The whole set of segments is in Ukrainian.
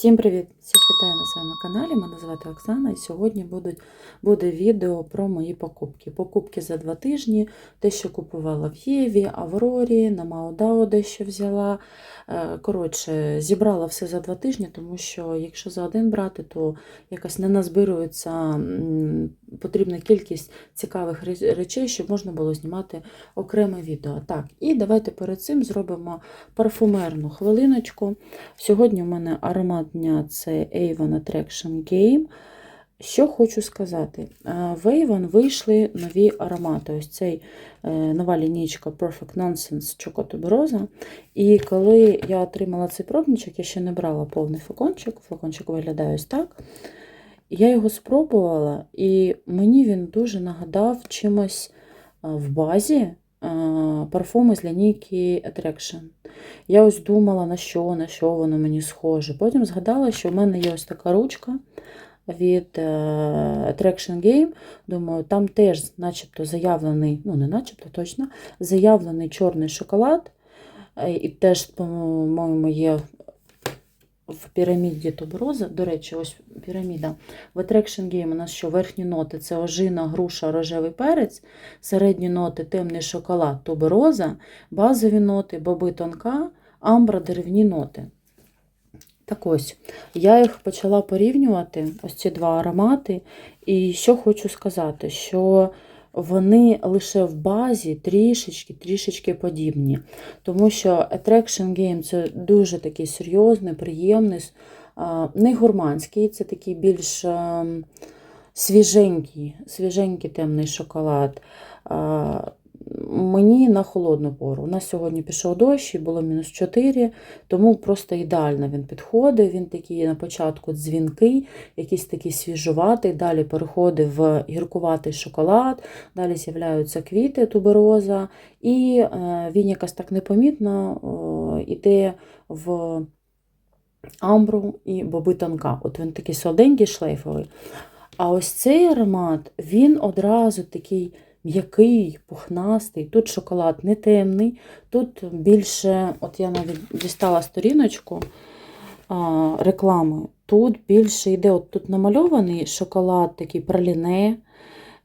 Всім привіт! Всіх вітаю на своєму каналі. Мене звати Оксана, і сьогодні будуть, буде відео про мої покупки. Покупки за два тижні, те, що купувала в Єві, Аврорі, на Маодао дещо взяла. Е, Коротше, зібрала все за два тижні, тому що якщо за один брати, то якось не назбирується потрібна кількість цікавих речей, щоб можна було знімати окреме відео. Так, і давайте перед цим зробимо парфумерну хвилиночку. Сьогодні в мене аромат дня це Avon Attraction Game. Що хочу сказати, Е, в Avon вийшли нові аромати. Ось цей е, нова лінійка Perfect Nonsense Tuberose. І коли я отримала цей пробничок, я ще не брала повний флакончик. Флакончик виглядає ось так. Я його спробувала, і мені він дуже нагадав чимось е, в базі парфуми з лінійки Attraction. Я ось думала, на що, на що воно мені схоже. Потім згадала, що в мене є ось така ручка від е, Attraction Game. Думаю, там теж, начебто, заявлений, ну не начебто точно, заявлений чорний шоколад. Е, І теж, по-моєму, є в піраміді тубероза. До речі, ось піраміда. В Attraction Game у нас що верхні ноти це ожина, груша, рожевий перець, середні ноти темний шоколад, тубероза, базові ноти, боби тонка, амбра, деревні ноти. Так ось, я їх почала порівнювати, ось ці два аромати. І що хочу сказати, що вони лише в базі трішечки, трішечки подібні. Тому що Attraction Game це дуже такий серйозний, приємний, не гурманський, це такий більш свіженький, свіженький темний шоколад. Мені на холодну пору. У нас сьогодні пішов дощ і було мінус 4, тому просто ідеально він підходить. Він такий на початку дзвінкий, якийсь такий свіжуватий, далі переходить в гіркуватий шоколад, далі з'являються квіти тубероза, і е, він якось так непомітно е, йде в амбру і боби тонка. От він такий солоденький, шлейфовий. А ось цей аромат, він одразу такий м'який, пухнастий. Тут шоколад не темний, тут більше, от я навіть дістала сторіночку а, реклами. Тут більше йде, от тут намальований шоколад, такий праліне,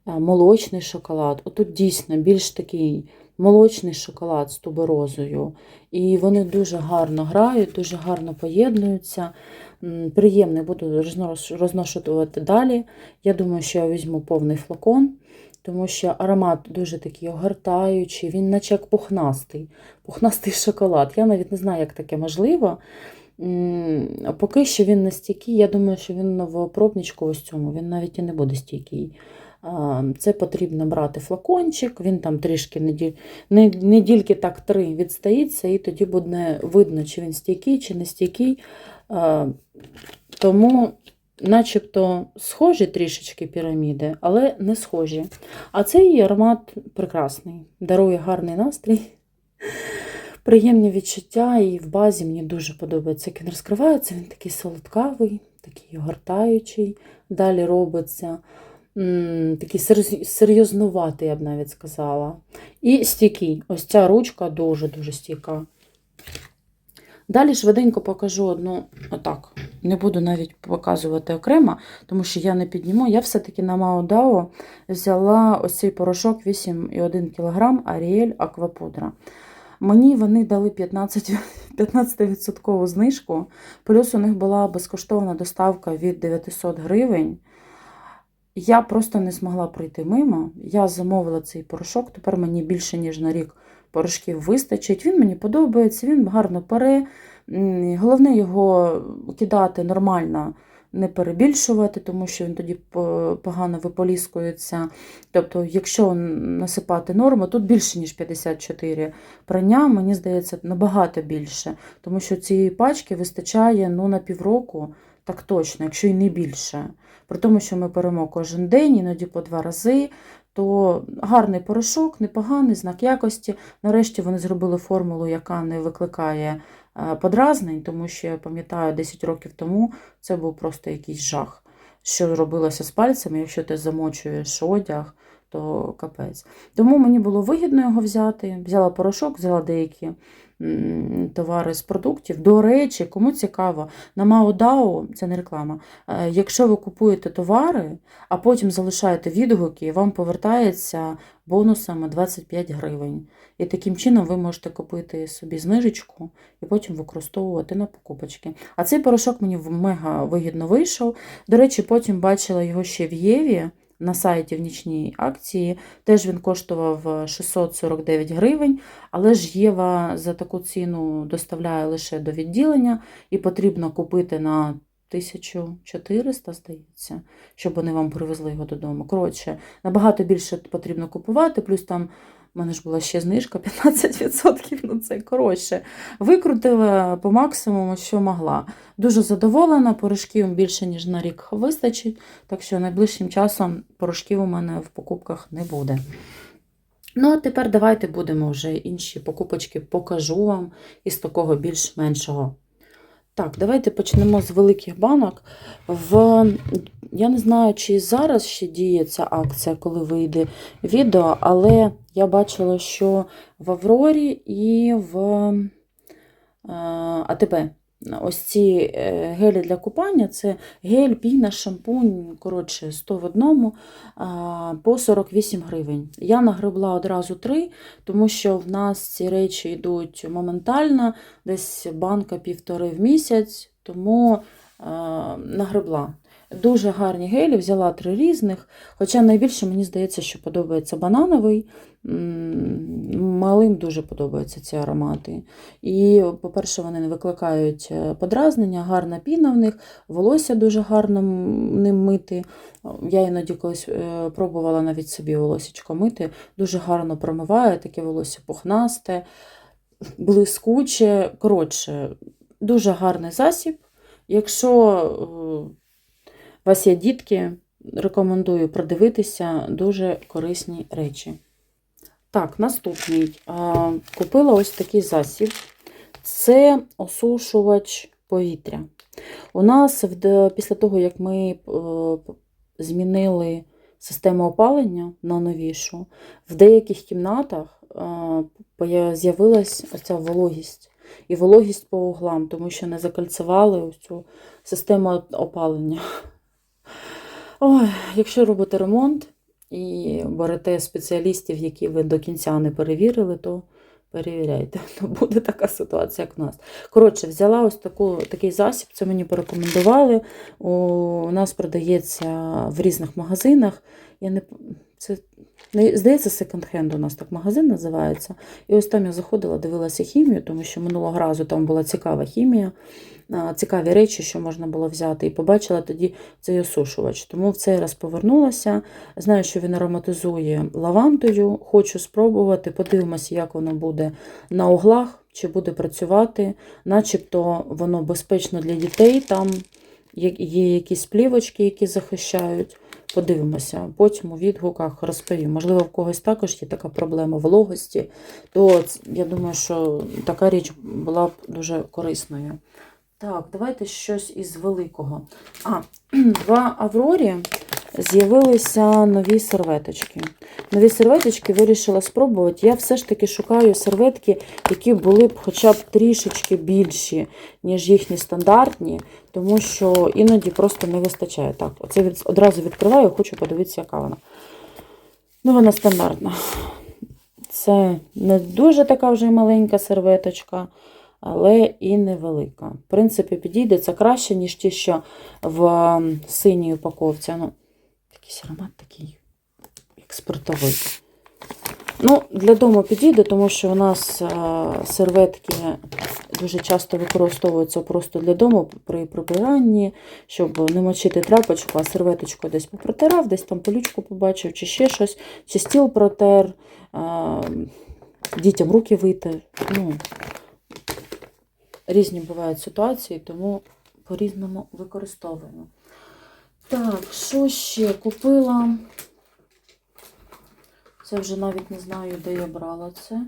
молочний шоколад. Отут дійсно більш такий молочний шоколад з туберозою. І вони дуже гарно грають, дуже гарно поєднуються. Приємний буду розношувати далі. Я думаю, що я візьму повний флакон тому що аромат дуже такий огортаючий, він наче як пухнастий, пухнастий шоколад. Я навіть не знаю, як таке можливо. Поки що він не стійкий, я думаю, що він в пробничку ось цьому, він навіть і не буде стійкий. Це потрібно брати флакончик, він там трішки не- недільки так три відстоїться, і тоді буде видно, чи він стійкий, чи не стійкий. Тому начебто схожі трішечки піраміди, але не схожі. А цей аромат прекрасний, дарує гарний настрій, приємні відчуття, і в базі мені дуже подобається, як він розкривається. Він такий солодкавий, такий огортаючий. Далі робиться такий серйознуватий, я б навіть сказала. І стійкий. Ось ця ручка дуже-дуже стійка. Далі швиденько покажу одну отак. Не буду навіть показувати окремо, тому що я не підніму. Я все-таки на Маодао взяла ось цей порошок 8,1 кг Аріель Аквапудра. Мені вони дали 15, 15% знижку, плюс у них була безкоштовна доставка від 900 гривень. Я просто не змогла пройти мимо. Я замовила цей порошок, тепер мені більше, ніж на рік порошків вистачить. Він мені подобається, він гарно пере. Головне його кидати нормально, не перебільшувати, тому що він тоді погано виполіскується. Тобто, якщо насипати норму, тут більше, ніж 54 прання, мені здається, набагато більше, тому що цієї пачки вистачає ну, на півроку, так точно, якщо і не більше. При тому, що ми беремо кожен день, іноді по два рази, то гарний порошок, непоганий знак якості. Нарешті вони зробили формулу, яка не викликає е, подразнень, тому що я пам'ятаю, 10 років тому це був просто якийсь жах. Що робилося з пальцями, якщо ти замочуєш одяг, то капець. Тому мені було вигідно його взяти. Взяла порошок, взяла деякі товари з продуктів. До речі, кому цікаво, на Маудау, це не реклама, е, якщо ви купуєте товари, а потім залишаєте відгуки, вам повертається бонусами 25 гривень. І таким чином ви можете купити собі знижечку і потім використовувати на покупочки. А цей порошок мені мега вигідно вийшов. До речі, потім бачила його ще в Єві на сайті в нічній акції. Теж він коштував е, 649 гривень, але ж Єва за таку ціну доставляє лише до відділення і потрібно купити на 1400, здається, щоб вони вам привезли його додому. Коротше, набагато більше потрібно купувати, плюс там. У мене ж була ще знижка 15%. Ну це коротше. Викрутила по максимуму, що могла. Дуже задоволена, порошків більше, ніж на рік вистачить, так що найближчим часом порошків у мене в покупках не буде. Ну, а тепер давайте будемо вже інші покупочки покажу вам із такого більш-меншого. Так, давайте почнемо з великих банок. В... Я не знаю, чи зараз ще діє ця акція, коли вийде відео, але я бачила, що в Аврорі і в е, АТБ. Ось ці е, гелі для купання це гель, піна, шампунь, коротше, 100 в одному по 48 гривень. Я нагребла одразу три, тому що в нас ці речі йдуть моментально, десь банка півтори в місяць, тому нагребла. Дуже гарні гелі, взяла три різних. Хоча найбільше мені здається, що подобається банановий. Малим дуже подобаються ці аромати. І, по-перше, вони не викликають е, подразнення, гарна піна в них, волосся дуже гарно ним мити. Я іноді колись е, пробувала навіть собі волосечко мити. Дуже гарно промиває, таке волосся пухнасте, блискуче. Коротше, дуже гарний засіб. Якщо е, вас є дітки, рекомендую продивитися дуже корисні речі. Так, наступний. Купила ось такий засіб. Це осушувач повітря. У нас після того, як ми е, змінили систему опалення на новішу, в деяких кімнатах е, з'явилась оця вологість. І вологість по углам, тому що не закальцевали ось цю систему опалення. Ой, якщо робите ремонт і берете спеціалістів, які ви до кінця не перевірили, то перевіряйте. То буде така ситуація, як в нас. Коротше, взяла ось таку, такий засіб, це мені порекомендували. У, у нас продається в різних магазинах. Я не, це, здається, секонд-хенд у нас так магазин називається. І ось там я заходила, дивилася хімію, тому що минулого разу там була цікава хімія, цікаві речі, що можна було взяти. І побачила тоді цей осушувач. Тому в цей раз повернулася. Знаю, що він ароматизує лавандою. Хочу спробувати. Подивимося, як воно буде на углах, чи буде працювати. Начебто воно безпечно для дітей. Там є якісь плівочки, які захищають. Подивимося, потім у відгуках розповім. Можливо, в когось також є така проблема вологості, то я думаю, що така річ була б дуже корисною. Так, давайте щось із великого. А, два Аврорі з'явилися нові серветочки. Нові серветочки вирішила спробувати. Я все ж таки шукаю серветки, які були б хоча б трішечки більші, ніж їхні стандартні, тому що іноді просто не вистачає. Так, оце одразу відкриваю, хочу подивитися, яка вона. Ну, вона стандартна. Це не дуже така вже маленька серветочка, але і невелика. В принципі, підійде це краще, ніж ті, що в синій упаковці. Ну, якийсь аромат такий, як спиртовий. Ну, для дому підійде, тому що у нас е, серветки дуже часто використовуються просто для дому при прибиранні, щоб не мочити тряпочку, а серветочку десь попротирав, десь там полючку побачив, чи ще щось, чи стіл протер, е, дітям руки вийти. Ну, різні бувають ситуації, тому по-різному використовуємо. Так, що ще купила? Це вже навіть не знаю, де я брала це.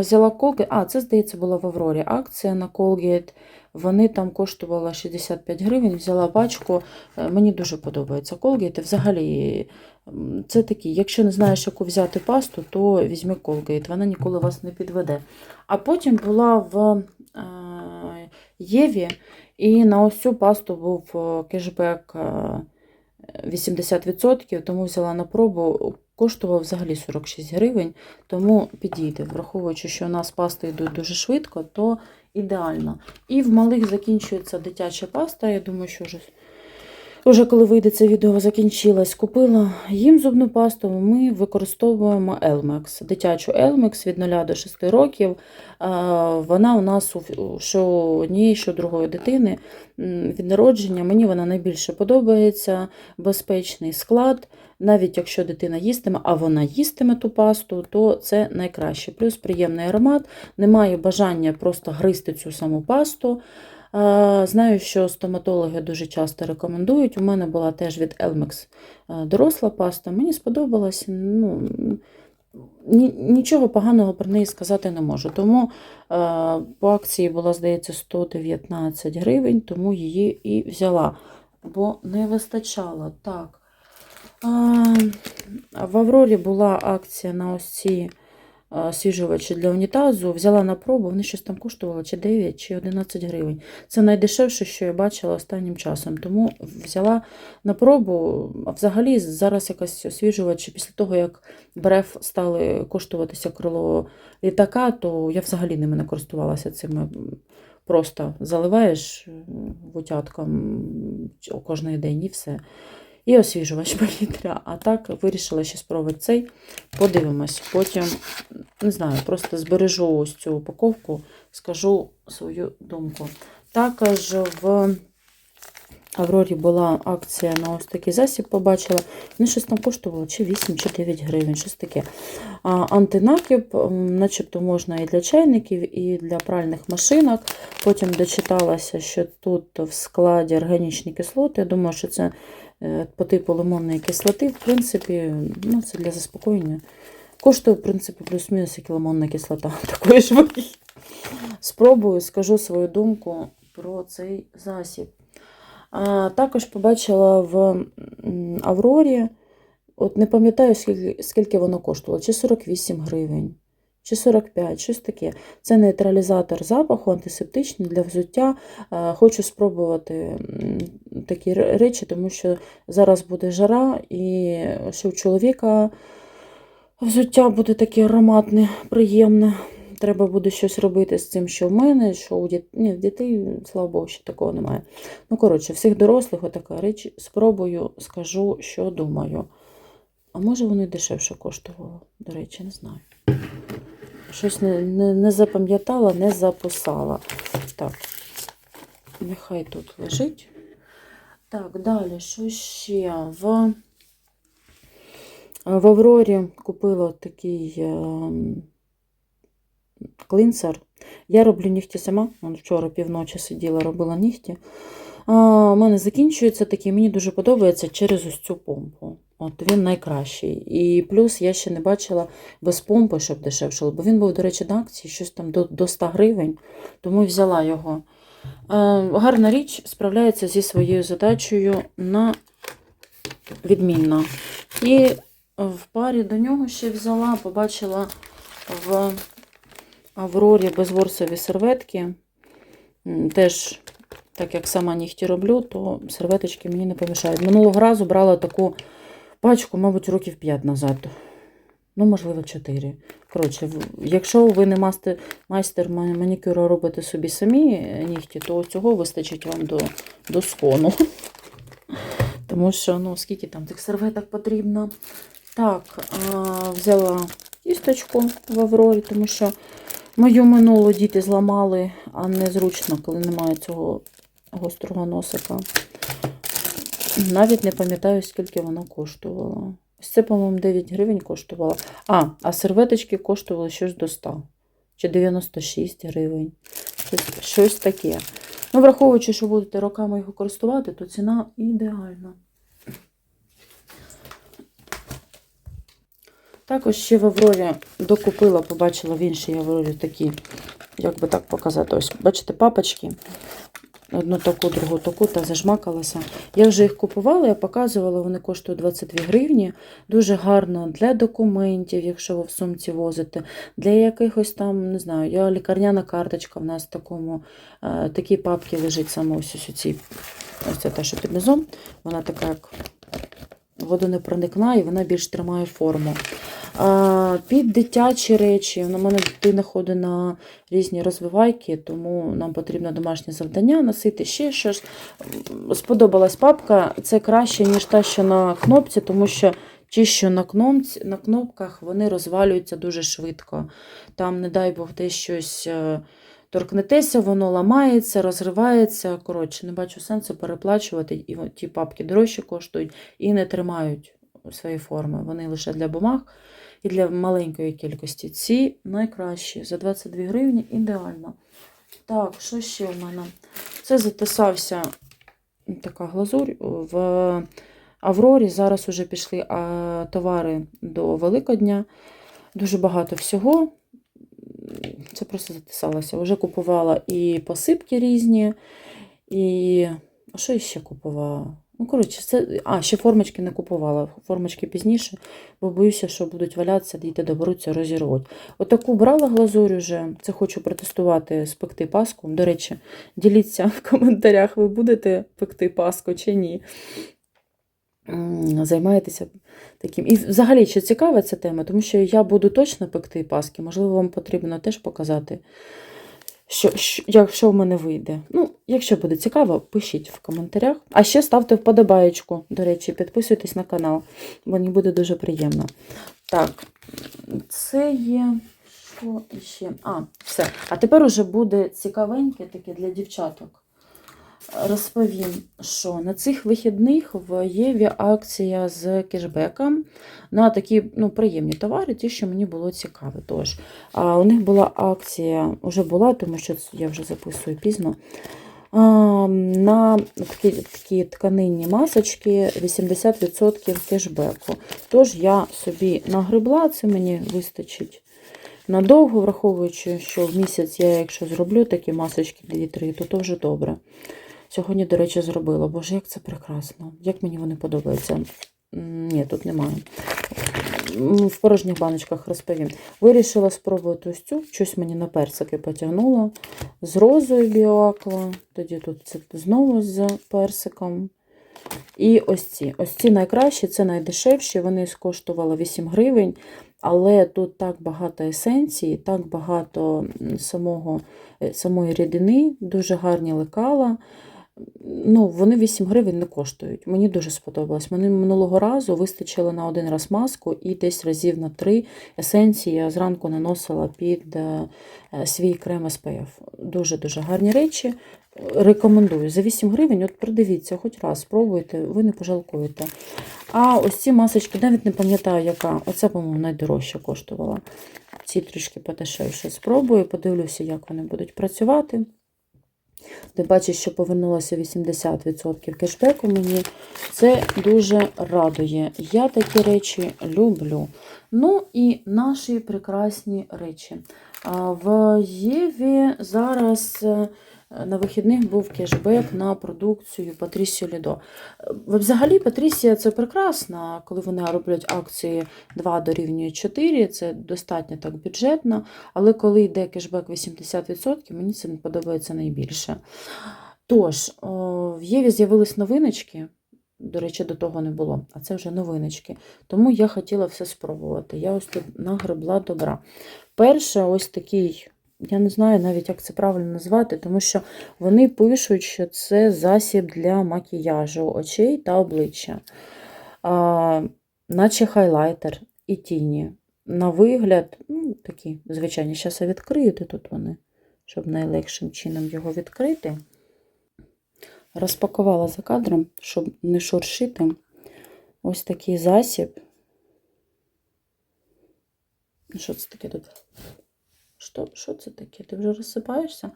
Взяла Colgate. А, це, здається, була в Аврорі акція на Colgate. Вони там коштували 65 гривень. Взяла пачку. Е, Мені дуже подобається Colgate. Взагалі Це такі, якщо не знаєш, яку взяти пасту, то візьми Colgate, вона ніколи вас не підведе. А потім була в е, Єві, і на ось цю пасту був е, кешбек е, 80%, тому взяла на пробу. Коштував взагалі 46 гривень, тому підійде. Враховуючи, що у нас пасти йдуть дуже швидко, то ідеально. І в малих закінчується дитяча паста. Я думаю, що вже, вже коли вийде це відео, закінчилась. Купила їм зубну пасту. Ми використовуємо Elmex. Дитячу Elmex від 0 до 6 років. Вона у нас у що однієї, що другої дитини від народження. Мені вона найбільше подобається. Безпечний склад. Навіть якщо дитина їстиме, а вона їстиме ту пасту, то це найкраще. Плюс приємний аромат, немає бажання просто гризти цю саму пасту. А, Знаю, що стоматологи дуже часто рекомендують. У мене була теж від Elmex е, доросла паста. Мені сподобалась. Ну, нічого поганого про неї сказати не можу. Тому е, по акції була, здається, 119 гривень, тому її і взяла, бо не вистачало. Так. В Аврорі була акція на ось ці освіжувачі для унітазу. Взяла на пробу, вони щось там коштували чи 9, чи 11 гривень. Це найдешевше, що я бачила останнім часом. Тому взяла на пробу. А взагалі зараз якась освіжувач, після того, як бреф стали коштуватися крило літака, то я взагалі ними не користувалася цими. Просто заливаєш вутятком кожен день і все і освіжувач повітря. А так вирішила ще спробувати цей. Подивимось. Потім, не знаю, просто збережу ось цю упаковку, скажу свою думку. Також в Аврорі була акція на ось такий засіб, побачила. Вони щось там коштувало чи 8, чи 9 гривень, щось таке. А, антинакіп, начебто можна і для чайників, і для пральних машинок. Потім дочиталася, що тут в складі органічні кислоти. Я думаю, що це е, по типу лимонної кислоти. В принципі, ну, це для заспокоєння. Коштує, в принципі, плюс-мінус як лимонна кислота. Такої ж ваги. Спробую, скажу свою думку про цей засіб. Також побачила в Аврорі, от не пам'ятаю, скільки, скільки воно коштувало, чи 48 гривень, чи 45, щось таке. Це нейтралізатор запаху, антисептичний для взуття. Хочу спробувати такі речі, тому що зараз буде жара, і що у чоловіка взуття буде таке ароматне, приємне. Треба буде щось робити з цим, що в мене, що у дітей. Ні, в дітей, слава Богу, ще такого немає. Ну, коротше, всіх дорослих отака річ. Спробую, скажу, що думаю. А може воно й дешевше коштувало, до речі, не знаю. Щось не, не, не запам'ятала, не записала. Так, нехай тут лежить. Так, далі, що ще? В, в Аврорі купила такий ем, клинсер. Я роблю нігті сама. Вон Вчора півночі сиділа, робила нігті. А, у мене закінчується такий, мені дуже подобається через ось цю помпу. От він найкращий. І плюс я ще не бачила без помпи, щоб дешевше. Бо він був, до речі, на акції, щось там до, до 100 гривень, тому взяла його. Е, гарна річ справляється зі своєю задачею на відмінно. І в парі до нього ще взяла, побачила в Аврорі безворсові серветки. Теж, так як сама нігті роблю, то серветочки мені не помішають. Минулого разу брала таку пачку, мабуть, років 5 назад. Ну, можливо, 4. Коротше, якщо ви не мастер, майстер ман- манікюра робите собі самі е, нігті, то цього вистачить вам до, до скону. Тому що, ну, скільки там тих серветок потрібно. Так, а, взяла кісточку в Аврорі, тому що мою минулу діти зламали, а незручно, коли немає цього гострого носика. Навіть не пам'ятаю, скільки воно коштувало. Ось це, по-моєму, 9 гривень коштувало. А, а серветочки коштували щось до 100 чи 96 гривень. Щось, щось таке. Ну, враховуючи, що будете роками його користувати, то ціна ідеальна. Також ще в Аврорі докупила, побачила в іншій Аврорі такі, як би так показати, ось, бачите, папочки. Одну таку, другу таку та зажмакалася. Я вже їх купувала, я показувала, вони коштують 22 гривні. Дуже гарно для документів, якщо ви в сумці возите, для якихось там, не знаю, я лікарняна карточка в нас в такому, е, такій папці лежить саме ось ось у цій. Ось це те, що під низом. Вона така, як водонепроникна, і вона більш тримає форму. Під дитячі речі. У мене дитина ходить на різні розвивайки, тому нам потрібно домашнє завдання носити ще щось. Сподобалась папка. Це краще, ніж та, що на кнопці, тому що ті, що на, кнопці, на кнопках, вони розвалюються дуже швидко. Там, не дай Бог, десь щось е, торкнетеся, воно ламається, розривається. Коротше, не бачу сенсу переплачувати. І ті папки дорожче коштують і не тримають свої форми. Вони лише для бумаг і для маленької кількості. Ці найкращі за 22 гривні ідеально. Так, що ще в мене? Це затисався така глазурь в Аврорі. Зараз вже пішли товари до Великодня. Дуже багато всього. Це просто затисалося. Вже купувала і посипки різні, і. А що я ще купувала? Ну, коротше, це. А, ще формочки не купувала. Формочки пізніше, бо боюся, що будуть валятися, діти доберуться, розірвуть. Отаку брала глазурь уже. Це хочу протестувати спекти паску. До речі, діліться в коментарях, ви будете пекти паску чи ні. Займаєтеся таким. І взагалі, чи цікава ця тема, тому що я буду точно пекти паски. Можливо, вам потрібно теж показати, що, що, як, що в мене вийде. Ну, якщо буде цікаво, пишіть в коментарях. А ще ставте вподобаєчку, до речі, підписуйтесь на канал. Мені буде дуже приємно. Так, це є. Що ще? А, все. А тепер уже буде цікавеньке таке для дівчаток. Розповім, що на цих вихідних в Єві акція з кешбеком на такі ну, приємні товари, ті, що мені було цікаво. Тож, а у них була акція, вже була, тому що я вже записую пізно. На такі, такі тканинні масочки 80% кешбеку. Тож я собі нагребла, це мені вистачить надовго, враховуючи, що в місяць я, якщо зроблю такі масочки 2-3, то то вже добре. Сьогодні, до речі, зробила. Боже, як це прекрасно. Як мені вони подобаються. Ні, тут немає. В порожніх баночках розповім. Вирішила спробувати ось цю. Щось мені на персики потягнуло. З розою біоаква. Тоді тут це знову з персиком. І ось ці. Ось ці найкращі, це найдешевші. Вони скоштували 8 гривень. Але тут так багато есенції, так багато самого, е, самої рідини, дуже гарні лекала. Ну, вони 8 гривень не коштують. Мені дуже сподобалось. Мені минулого разу вистачило на один раз маску і десь разів на три есенції я зранку наносила під е, е, свій крем SPF. Дуже-дуже гарні речі. Рекомендую. За 8 гривень, от придивіться, хоч раз спробуйте, ви не пожалкуєте. А ось ці масочки, навіть не пам'ятаю, яка. Оце, по-моєму, найдорожче коштувала. Ці трішки подешевше спробую, подивлюся, як вони будуть працювати. Ти бачиш, що повернулося 80% кешбеку мені. Це дуже радує. Я такі речі люблю. Ну і наші прекрасні речі. В Єві зараз е, на вихідних був кешбек на продукцію Патрісіо Лідо. Е, Взагалі, Патрісія це прекрасно, коли вони роблять акції 2 дорівнює 4, це достатньо так бюджетно, але коли йде кешбек 80%, мені це не подобається найбільше. Тож, в Єві з'явились новиночки. До речі, до того не було, а це вже новиночки. Тому я хотіла все спробувати. Я ось тут нагребла добра. Перше, ось такий, я не знаю навіть, як це правильно назвати, тому що вони пишуть, що це засіб для макіяжу очей та обличчя, а, наче хайлайтер і тіні. На вигляд, ну, такі звичайні. Зараз я відкрию тут вони, щоб найлегшим чином його відкрити. Розпакувала за кадром, щоб не шуршити. Ось такий засіб. Що це таке тут? Що, що це таке? Ти вже розсипаєшся?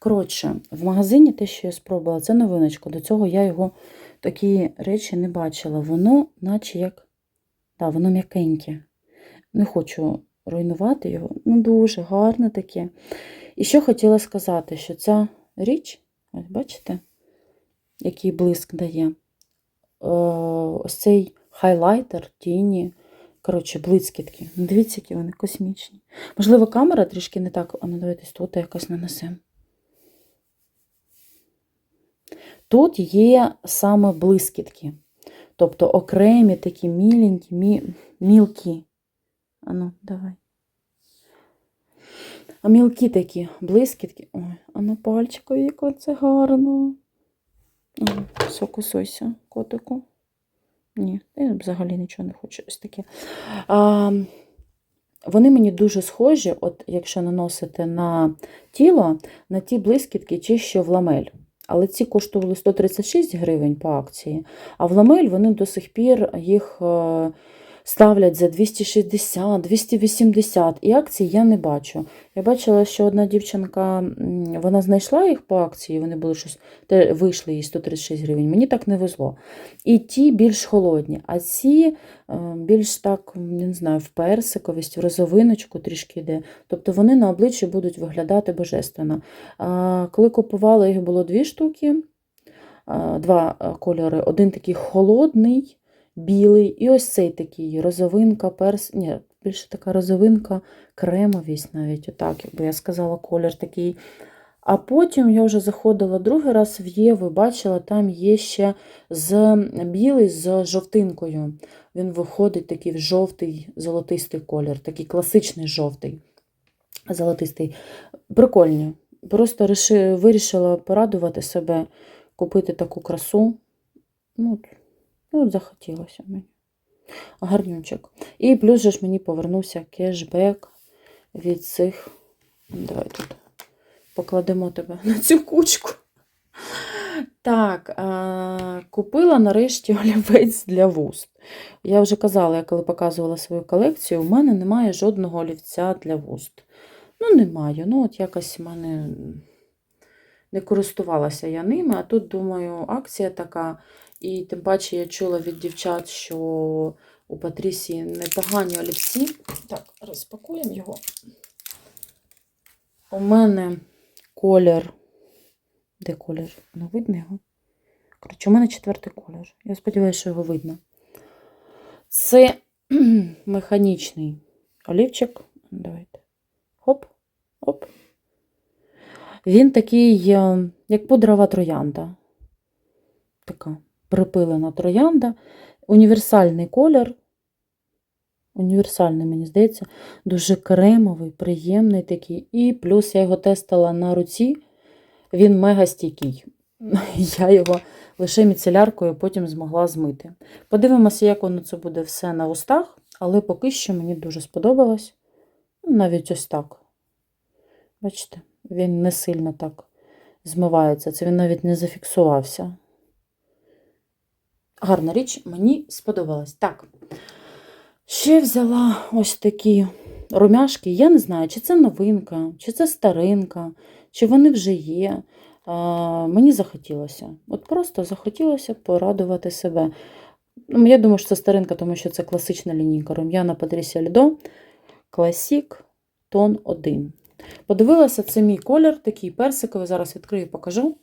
Коротше, в магазині те, що я спробувала, це новиночка. До цього я його такі речі не бачила. Воно, наче як. Так, воно м'якеньке. Не хочу руйнувати його. Ну, дуже гарне таке. І що хотіла сказати, що ця річ Ось бачите, який блиск дає. Е, Ось цей хайлайтер, тіні. Коротше, блискітки. Ну, Дивіться, які вони космічні. Можливо, камера трішки не так. А ну давайте тут якось нанесемо. Тут є саме блискітки. Тобто окремі такі міленькі, мі... мілкі. Ану, давай. А мілкі такі блискітки. Ой, а на пальчику, яко це гарно. О, Сокусуйся, котику. Ні, я взагалі нічого не хочу. Ось таке. А, вони мені дуже схожі, от якщо наносити на тіло, на ті блискітки, чи що в ламель. Але ці коштували 136 гривень по акції, а в ламель вони до сих пір їх е, ставлять за 260, 280. І акції я не бачу. Я бачила, що одна дівчинка вона знайшла їх по акції, вони були щось, вийшли їй 136 гривень. Мені так не везло. І ті більш холодні, а ці е, більш так, не знаю, в персиковість, в розовиночку трішки йде. Тобто вони на обличчі будуть виглядати божественно. Коли купувала їх було дві штуки, два кольори. Один такий холодний, білий, і ось цей такий розовинка, перс. Ні, більше така розовинка, кремовість навіть, отак, якби я сказала, колір такий. А потім я вже заходила другий раз в Єву, бачила, там є ще з білий з жовтинкою. Він виходить такий в жовтий золотистий колір, такий класичний жовтий, золотистий. Прикольні. Просто вирішила порадувати себе, купити таку красу. Ну, ну, от захотілося мені. Гарнючок. І плюс же ж мені повернувся кешбек від цих. Давай тут покладемо тебе на цю кучку. Так, а, купила нарешті олівець для вуст. Я вже казала, я коли показувала свою колекцію, у мене немає жодного олівця для вуст. Ну, немає. Ну, от якось в мене не користувалася я ними, а тут, думаю, акція така. І тим паче я чула від дівчат, що у Патрісії непогані олівці. Так, розпакуємо його. У мене колір. Де колір? Ну, видно його? Коротше, у мене четвертий колір. Я сподіваюся, що його видно. Це механічний олівчик. Давайте. Хоп, хоп. Він такий, е, як пудрова троянда. Така припилена троянда. Універсальний колір. Універсальний, мені здається, дуже кремовий, приємний такий. І плюс я його тестила на руці. Він мега стійкий. Я його лише міцеляркою потім змогла змити. Подивимося, як воно це буде все на устах, але поки що мені дуже сподобалось. Ну, Навіть ось так. Бачите, він не сильно так змивається. Це він навіть не зафіксувався. Гарна річ, мені сподобалась. Так. Ще взяла ось такі румяшки. Я не знаю, чи це новинка, чи це старинка, чи вони вже є. А, мені захотілося. От просто захотілося порадувати себе. Ну, Я думаю, що це старинка, тому що це класична лінійка рум'яна Патрісія Льдо. Класік тон 1. Подивилася, це мій колір, такий персиковий. Зараз відкрию і покажу.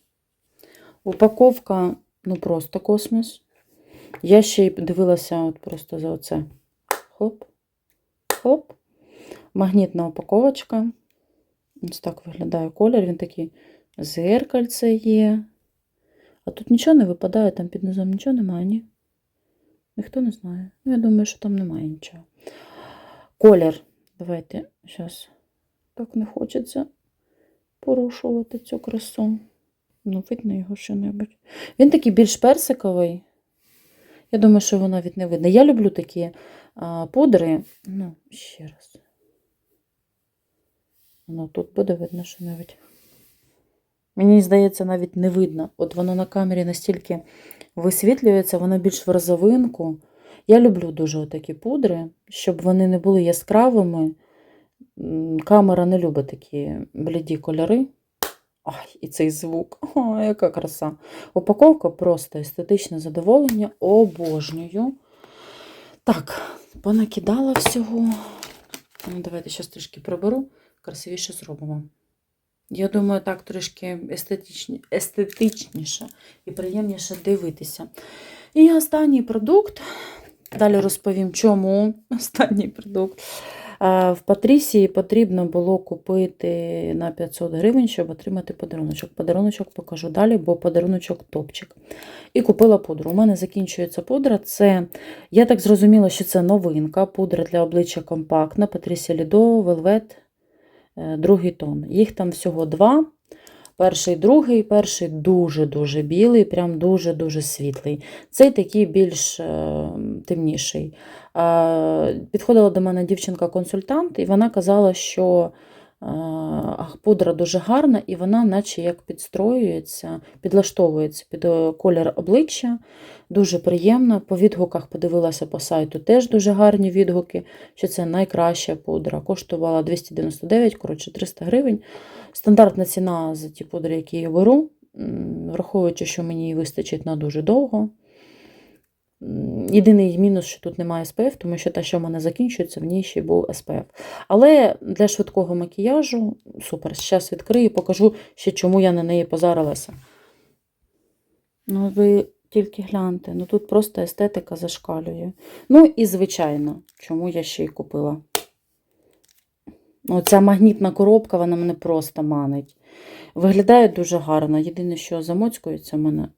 Упаковка, ну просто космос. Я ще й дивилася от просто за оце. Хоп, хоп. Магнітна упаковочка. Ось так виглядає колір. Він такий зеркальце є. А тут нічого не випадає, там під низом нічого немає, ні? Ніхто не знає. Ну, я думаю, що там немає нічого. Колір. Давайте зараз. Так не хочеться порушувати цю красу. Ну, видно його що-небудь. Він такий більш персиковий. Я думаю, що його навіть не видно. Я люблю такі пудри. Ну, ще раз. Ну, тут буде видно, що навіть. Мені здається, навіть не видно. От воно на камері настільки висвітлюється, воно більш в розовинку. Я люблю дуже такі пудри, щоб вони не були яскравими. Камера не любить такі бліді кольори. Ай, і цей звук. О, яка краса. Упаковка просто естетичне задоволення. Обожнюю. Так, понакидала всього. Ну, Давайте зараз трішки приберу, красивіше зробимо. Я думаю, так трішки естетичні, естетичніше і приємніше дивитися. І останній продукт. Далі розповім, чому останній продукт. Е, В Патрісії потрібно було купити на 500 гривень, щоб отримати подаруночок. Подаруночок покажу далі, бо подаруночок топчик. І купила пудру. У мене закінчується пудра. Це, я так зрозуміла, що це новинка. Пудра для обличчя компактна. Патрісія Лідо, Велвет, другий тон. Їх там всього два. Перший, другий, перший дуже-дуже білий, прям дуже-дуже світлий. Цей такий більш е, темніший. Е, підходила до мене дівчинка-консультант, і вона казала, що пудра дуже гарна, і вона, наче як підстроюється, підлаштовується під е, колір обличчя. Дуже приємно. По відгуках подивилася по сайту, теж дуже гарні відгуки, що це найкраща пудра. Коштувала 299, коротше, 300 гривень. Стандартна ціна за ті пудри, які я беру, враховуючи, що мені її вистачить на дуже довго. Єдиний мінус, що тут немає SPF, тому що те, що в мене закінчується, в ній ще був SPF. Але для швидкого макіяжу супер. Зараз відкрию покажу ще, чому я на неї позарилася. Ну, ви тільки гляньте, ну тут просто естетика зашкалює. Ну і звичайно, чому я ще й купила. Оця магнітна коробка, вона мене просто манить. Виглядає дуже гарно. Єдине, що замоцькується, в мене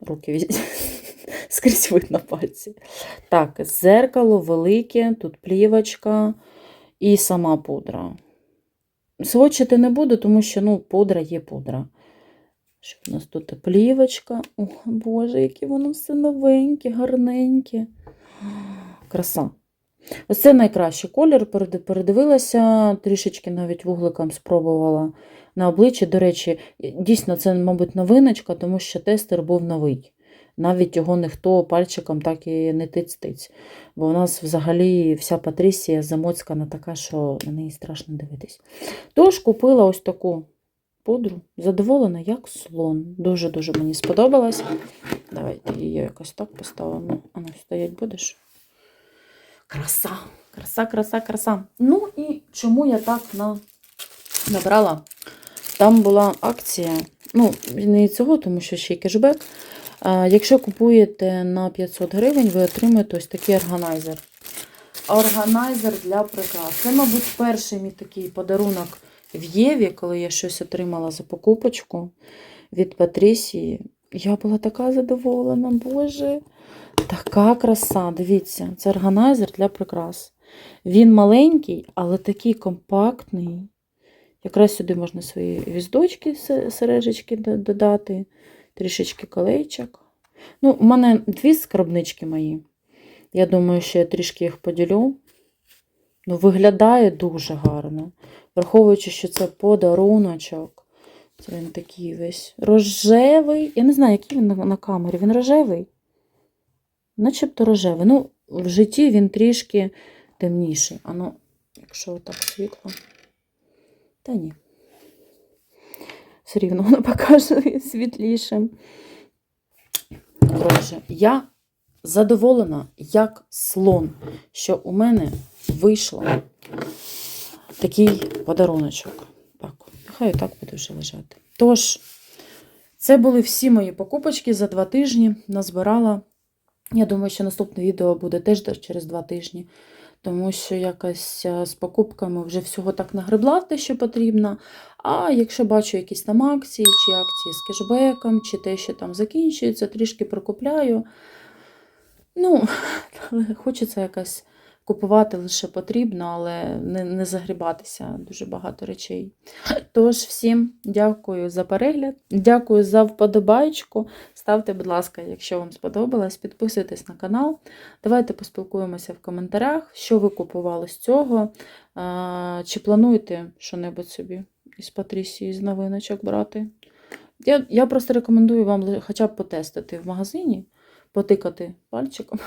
руки від- скрізь видно пальці. Так, зеркало велике, тут плівочка і сама пудра. Сводчити не буду, тому що ну, пудра є пудра. Що в нас тут плівочка? О, Боже, яке воно все новеньке, гарненьке. Краса. Ось це найкращий колір. Передивилася, трішечки навіть вугликом спробувала на обличчі. До речі, дійсно, це, мабуть, новиночка, тому що тестер був новий. Навіть його ніхто пальчиком так і не тиць-тиць. Бо у нас взагалі вся Патрісія замоцькана така, що на неї страшно дивитись. Тож купила ось таку пудру, задоволена, як слон. Дуже-дуже мені сподобалась. Давайте її якось так поставимо. А ну, стоять будеш? Краса, краса, краса, краса. Ну і чому я так на... набрала? Там була акція, ну, не цього, тому що ще й кешбек. Якщо купуєте на 500 гривень, ви отримаєте ось такий органайзер. Органайзер для прикрас. Це, мабуть, перший мій такий подарунок в Єві, коли я щось отримала за покупочку від Патрісії. Я була така задоволена, Боже. Така краса. Дивіться, це органайзер для прикрас. Він маленький, але такий компактний. Якраз сюди можна свої віздочки, се- сережечки додати, трішечки колечок. Ну, у мене дві скарбнички мої. Я думаю, що я трішки їх поділю. Ну, виглядає дуже гарно. Враховуючи, що це подаруночок. Це він такий весь рожевий. Я не знаю, який він на, камері. Він рожевий. Начебто рожевий. Ну, в житті він трішки темніший. А ну, якщо так світло. Та ні. Все рівно воно показує світлішим. Коротше, я задоволена, як слон, що у мене вийшло такий подаруночок. Так, нехай так буде вже лежати. Тож, це були всі мої покупочки за два тижні. Назбирала. Я думаю, що наступне відео буде теж через два тижні. Тому що якось е, з покупками вже всього так нагребла те, що потрібно. А якщо бачу якісь там акції, чи акції з кешбеком, чи те, що там закінчується, трішки прокупляю. Ну, але хочеться якось купувати лише потрібно, але не, не загрібатися дуже багато речей. Тож, всім дякую за перегляд, дякую за вподобайку. Ставте, будь ласка, якщо вам сподобалось, підписуйтесь на канал. Давайте поспілкуємося в коментарях, що ви купували з цього. Чи плануєте що-небудь собі із Патрісії, з новиночок брати? Я, я просто рекомендую вам хоча б потестити в магазині, потикати пальчиком.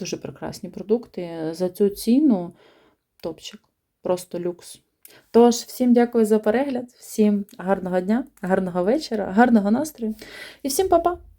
Дуже прекрасні продукти. За цю ціну топчик, просто люкс. Тож, всім дякую за перегляд, всім гарного дня, гарного вечора, гарного настрою і всім па-па!